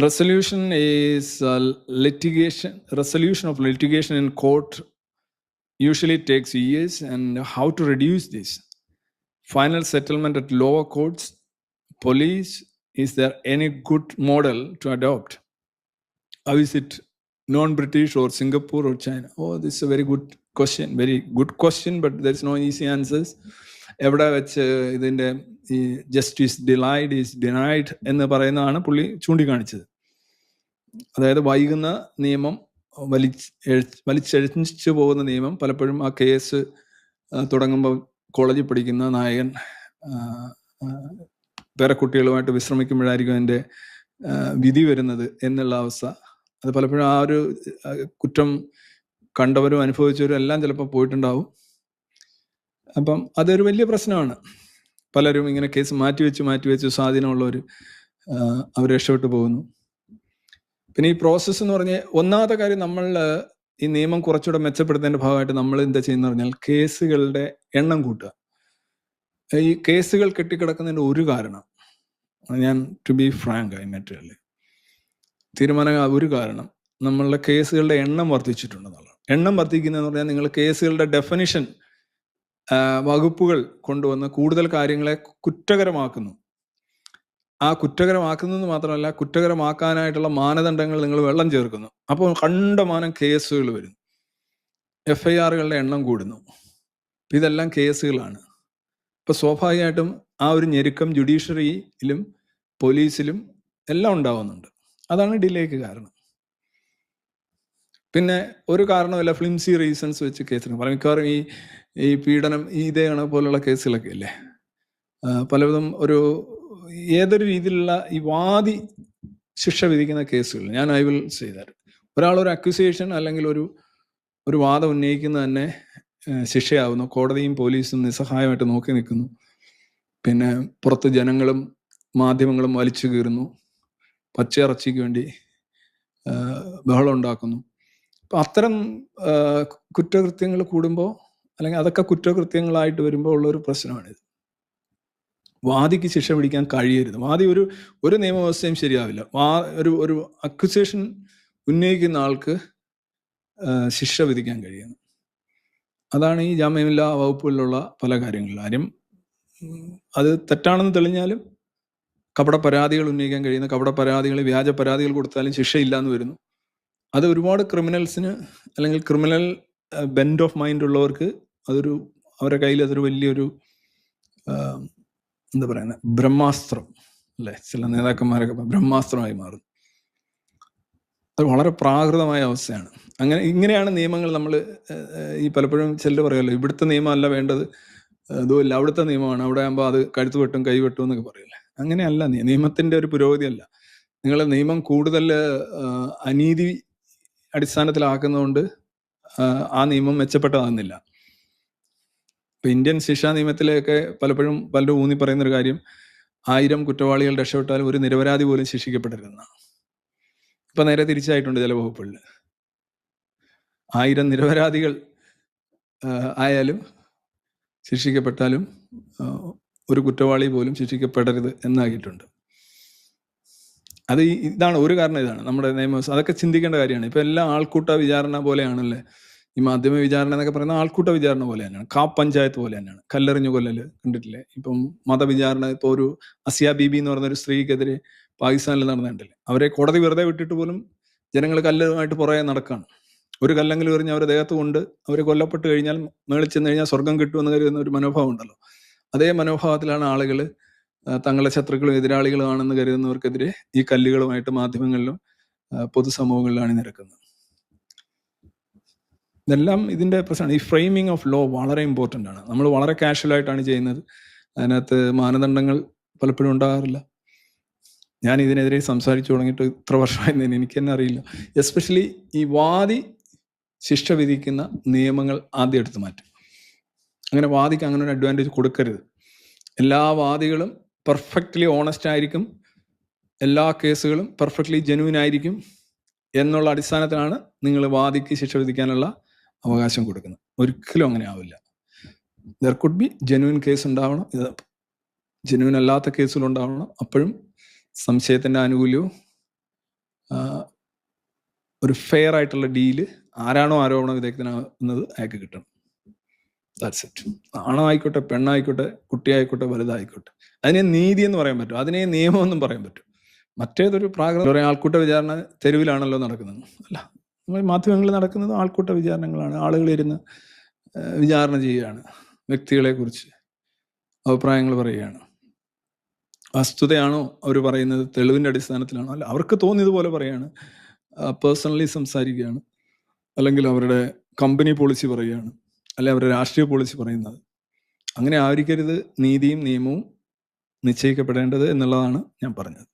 resolution is uh, litigation resolution of litigation in court usually takes years and how to reduce this? Final settlement at lower courts police is there any good model to adopt? How is it non-british or singapore or china? Oh this is a very good question very good question but there's no easy answers എവിടെ വെച്ച് ഇതിന്റെ ഈ justice delayed is denied എന്ന് പറയുന്നതാണ് പുള്ളി ചൂണ്ടിക്കാണിച്ചത്. അതായത് വൈകുന്ന നിയമം വലിച്ച് വലിച്ചെഴിച്ചു പോകുന്ന നിയമം പലപ്പോഴും ആ കേസ് തുടങ്ങുമ്പോൾ കോളേജിൽ പഠിക്കുന്ന നായകൻ വേറെ കുട്ടികളുമായിട്ട് വിശ്രമിക്കുമ്പോഴായിരിക്കും അതിന്റെ വിധി വരുന്നത് എന്നുള്ള അവസ്ഥ. അത് പലപ്പോഴും ആ ഒരു കുറ്റം കണ്ടവരും അനുഭവിച്ചവരും എല്ലാം ചിലപ്പോൾ പോയിട്ടുണ്ടാവും. അപ്പം അതൊരു വലിയ പ്രശ്നമാണ്. പലരും ഇങ്ങനെ കേസ് മാറ്റിവെച്ച് മാറ്റിവെച്ച് സ്വാധീനമുള്ളവർ അവർ രക്ഷപ്പെട്ടു പോകുന്നു. പിന്നെ ഈ പ്രോസസ്സ് എന്ന് പറഞ്ഞാൽ ഒന്നാമത്തെ കാര്യം നമ്മൾ ഈ നിയമം കുറച്ചുകൂടെ മെച്ചപ്പെടുത്തേണ്ട ഭാഗമായിട്ട് നമ്മൾ എന്താ ചെയ്യുന്ന പറഞ്ഞാൽ കേസുകളുടെ എണ്ണം കൂട്ടുക. ഈ കേസുകൾ കെട്ടിക്കിടക്കുന്നതിന്റെ ഒരു കാരണം ഞാൻ to be frank I material തീരുമാനം ഒരു കാരണം നമ്മളുടെ കേസുകളുടെ എണ്ണം വർദ്ധിച്ചിട്ടുണ്ടെന്നുള്ളതാണ്. എണ്ണം വർദ്ധിക്കുന്നതെന്ന് പറഞ്ഞാൽ നിങ്ങൾ കേസുകളുടെ ഡെഫിനിഷൻ വകുപ്പുകൾ കൊണ്ടുവന്ന് കൂടുതൽ കാര്യങ്ങളെ കുറ്റകരമാക്കുന്നു. ആ കുറ്റകരമാക്കുന്നത് മാത്രമല്ല കുറ്റകരമാക്കാനായിട്ടുള്ള മാനദണ്ഡങ്ങൾ നിങ്ങൾ വെള്ളം ചേർക്കുന്നു. അപ്പോൾ കണ്ടമാനം കേസുകൾ വരുന്നു എഫ് ഐ ആറുകളുടെ എണ്ണം കൂടുന്നു. ഇതെല്ലാം കേസുകളാണ്. ഇപ്പൊ സ്വാഭാവികമായിട്ടും ആ ഒരു ഞെരുക്കം ജുഡീഷ്യറിയിലും പോലീസിലും എല്ലാം ഉണ്ടാവുന്നുണ്ട്. അതാണ് ഡിലേക്ക് കാരണം. പിന്നെ ഒരു കാരണമല്ല ഫ്ലിംസി റീസൺസ് വെച്ച് കേസിന് പറയും മിക്കവാറും ഈ ഈ പീഡനം ഈ ഇതേ കണക്ക് പോലുള്ള കേസുകളൊക്കെ ഇല്ലേ? പലവിധം ഒരു ഏതൊരു രീതിയിലുള്ള ഈ വാദി ശിക്ഷ വിധിക്കുന്ന കേസുകൾ ഞാൻ ഐ വിൽ ചെയ്താൽ ഒരാൾ ഒരു അക്യൂസിയേഷൻ അല്ലെങ്കിൽ ഒരു ഒരു വാദം ഉന്നയിക്കുന്ന തന്നെ ശിക്ഷയാവുന്നു. കോടതിയും പോലീസും നിസ്സഹായമായിട്ട് നോക്കി നിൽക്കുന്നു. പിന്നെ പുറത്ത് ജനങ്ങളും മാധ്യമങ്ങളും വലിച്ചു കീറുന്നു. പച്ചയിറച്ചിക്ക് വേണ്ടി ബഹളം ഉണ്ടാക്കുന്നു. അത്തരം കുറ്റകൃത്യങ്ങൾ കൂടുമ്പോൾ അല്ലെങ്കിൽ അതൊക്കെ കുറ്റകൃത്യങ്ങളായിട്ട് വരുമ്പോൾ ഉള്ളൊരു പ്രശ്നമാണിത്. വാദിക്ക് ശിക്ഷ പിടിക്കാൻ കഴിയരുത്. വാദി ഒരു ഒരു നിയമവ്യവസ്ഥയും ശരിയാവില്ല. വാ ഒരു ഒരു അക്യുസേഷൻ ഉന്നയിക്കുന്ന ആൾക്ക് ശിക്ഷ വിധിക്കാൻ കഴിയുന്നു അതാണ് ഈ ജാമ്യമില്ലാ വകുപ്പുകളിലുള്ള പല കാര്യങ്ങളും ആരും അത് തെറ്റാണെന്ന് തെളിഞ്ഞാലും കപട പരാതികൾ ഉന്നയിക്കാൻ കഴിയുന്ന കപട പരാതികൾ വ്യാജ പരാതികൾ കൊടുത്താലും ശിക്ഷയില്ല എന്ന് വരുന്നു. അത് ഒരുപാട് ക്രിമിനൽസിന് അല്ലെങ്കിൽ ക്രിമിനൽ ബെൻഡ് ഓഫ് മൈൻഡ് ഉള്ളവർക്ക് അതൊരു അവരുടെ കയ്യിൽ അതൊരു വലിയൊരു എന്താ പറയുന്നത് ബ്രഹ്മാസ്ത്രം അല്ലേ? ചില നേതാക്കന്മാരൊക്കെ ബ്രഹ്മാസ്ത്രമായി മാറും അത് വളരെ പ്രാകൃതമായ അവസ്ഥയാണ്. അങ്ങനെ ഇങ്ങനെയാണ് നിയമങ്ങൾ നമ്മൾ ഈ പലപ്പോഴും ചിലർ പറയുമല്ലോ ഇവിടുത്തെ നിയമമല്ല വേണ്ടത് അതുമല്ല അവിടുത്തെ നിയമമാണ് അവിടെ ആകുമ്പോൾ അത് കഴുത്ത് വെട്ടും കൈ വെട്ടും എന്നൊക്കെ പറയല്ലേ? അങ്ങനെയല്ല നിയമത്തിന്റെ ഒരു പുരോഗതിയല്ല. നിങ്ങൾ നിയമം കൂടുതൽ അനീതി അടിസ്ഥാനത്തിലാക്കുന്നതുകൊണ്ട് ആ, നിയമം മെച്ചപ്പെട്ടതാകുന്നില്ല. ഇപ്പൊ ഇന്ത്യൻ ശിക്ഷാ നിയമത്തിലൊക്കെ പലപ്പോഴും പലരും ഊന്നി പറയുന്ന ഒരു കാര്യം ആയിരം കുറ്റവാളികൾ രക്ഷപ്പെട്ടാൽ ഒരു നിരപരാധി പോലും ശിക്ഷിക്കപ്പെടരുതെന്നാണ് ഇപ്പൊ നേരെ തിരിച്ചായിട്ടുണ്ട് ചില വകുപ്പുകളിൽ ആയിരം നിരപരാധികൾ ആയാലും ശിക്ഷിക്കപ്പെട്ടാലും ഒരു കുറ്റവാളി പോലും ശിക്ഷിക്കപ്പെടരുത് എന്നാക്കിയിട്ടുണ്ട് അത് ഇതാണ് ഒരു കാരണം ഇതാണ്. നമ്മുടെ നിയമവ്യവസ്ഥ അതൊക്കെ ചിന്തിക്കേണ്ട കാര്യമാണ്. ഇപ്പൊ എല്ലാം ആൾക്കൂട്ട വിചാരണ പോലെയാണല്ലേ? ഈ മാധ്യമ വിചാരണ എന്നൊക്കെ പറയുന്ന ആൾക്കൂട്ട വിചാരണ പോലെ തന്നെയാണ്. കാ പഞ്ചായത്ത് പോലെ തന്നെയാണ്. കല്ലെറിഞ്ഞു കൊല്ലല് കണ്ടിട്ടില്ലേ? ഇപ്പം മതവിചാരണ ഇപ്പൊ ഒരു അസിയ ബിബി എന്ന് പറയുന്ന ഒരു സ്ത്രീക്കെതിരെ പാകിസ്ഥാനിൽ നടന്നിട്ടില്ലേ അവരെ കോടതി വെറുതെ വിട്ടിട്ട് പോലും ജനങ്ങൾ കല്ലുമായിട്ട് പുറകെ നടക്കാണ്. ഒരു കല്ലെങ്കിലും എറിഞ്ഞ് അവരെ ദേഹത്ത് കൊണ്ട് അവർ കൊല്ലപ്പെട്ട് കഴിഞ്ഞാൽ മേളിച്ചെന്ന് കഴിഞ്ഞാൽ സ്വർഗം കിട്ടുമെന്ന് കരുതുന്ന ഒരു മനോഭാവം ഉണ്ടല്ലോ. അതേ മനോഭാവത്തിലാണ് ആളുകൾ തങ്ങളുടെ ശത്രുക്കളും എതിരാളികളും ആണെന്ന് കരുതുന്നവർക്കെതിരെ ഈ കല്ലുകളുമായിട്ട് മാധ്യമങ്ങളിലും പൊതുസമൂഹങ്ങളിലാണ് പൊതുസമൂഹങ്ങളിലും അണിനിരക്കുന്നത് ഇതെല്ലാം ഇതിന്റെ പ്രശ്നമാണ്. ഈ ഫ്രെയിമിംഗ് ഓഫ് ലോ വളരെ ഇമ്പോർട്ടന്റ് ആണ്. നമ്മൾ വളരെ കാഷ്വൽ ആയിട്ടാണ് ചെയ്യുന്നത്. അതിനകത്ത് മാനദണ്ഡങ്ങൾ പലപ്പോഴും ഉണ്ടാകാറില്ല. ഞാൻ ഇതിനെതിരെ സംസാരിച്ചു തുടങ്ങിയിട്ട് ഇത്ര വർഷമായിരുന്നതിന് എനിക്ക് തന്നെ അറിയില്ല. എസ്പെഷ്യലി ഈ വാദി ശിക്ഷ വിധിക്കുന്ന നിയമങ്ങൾ ആദ്യം എടുത്തു മാറ്റും. അങ്ങനെ വാദിക്ക് അങ്ങനെ ഒരു അഡ്വാന്റേജ് കൊടുക്കരുത്. എല്ലാ വാദികളും പെർഫെക്റ്റ്ലി ഓണസ്റ്റ് ആയിരിക്കും. എല്ലാ കേസുകളും പെർഫെക്റ്റ്ലി ജെനുവിൻ ആയിരിക്കും എന്നുള്ള അടിസ്ഥാനത്തിലാണ് നിങ്ങൾ വാദിക്ക് ശിക്ഷ വിധിക്കാനുള്ള അവകാശം കൊടുക്കുന്നത്. ഒരിക്കലും അങ്ങനെ ആവില്ല. There could be genuine case ഉണ്ടാവണം. ഇത് ജെനുവിൻ അല്ലാത്ത കേസുകൾ ഉണ്ടാവണം. അപ്പോഴും സംശയത്തിന്റെ ആനുകൂല്യവും ഒരു ഫെയർ ആയിട്ടുള്ള ഡീൽ ആരാണോ ആരോപണ വിദഗ്ധനാകുന്നത് അയാൾക്ക് കിട്ടണം. ദാറ്റ്സ് ഇറ്റ് ആണായിക്കോട്ടെ പെണ്ണായിക്കോട്ടെ കുട്ടിയായിക്കോട്ടെ വലുതായിക്കോട്ടെ. അതിനെ നീതി എന്ന് പറയാൻ പറ്റും. അതിനെ നിയമം എന്നും പറയാൻ പറ്റും. മറ്റേതൊരു പ്രാകൃത പറയാം ആൾക്കൂട്ട വിചാരണ തെരുവിലാണല്ലോ നടക്കുന്നത്. അല്ല നമ്മൾ മാധ്യമങ്ങളിൽ നടക്കുന്നത് ആൾക്കൂട്ട വിചാരണങ്ങളാണ് ആളുകൾ ഇരുന്ന് വിചാരണ ചെയ്യുകയാണ്. വ്യക്തികളെ കുറിച്ച് അഭിപ്രായങ്ങൾ പറയുകയാണ്. വസ്തുതയാണോ അവർ പറയുന്നത്? തെളിവിന്റെ അടിസ്ഥാനത്തിലാണോ? അല്ല അവർക്ക് തോന്നിയതുപോലെ പറയാണ്. പേഴ്സണലി സംസാരിക്കുകയാണ്. അല്ലെങ്കിൽ അവരുടെ കമ്പനി പോളിസി പറയുകയാണ്. അല്ലെ അവരുടെ രാഷ്ട്രീയ പോളിസി പറയുന്നത്. അങ്ങനെ ആയിരിക്കരുത് നീതിയും നിയമവും നിശ്ചയിക്കപ്പെടേണ്ടത് എന്നുള്ളതാണ് ഞാൻ പറഞ്ഞത്.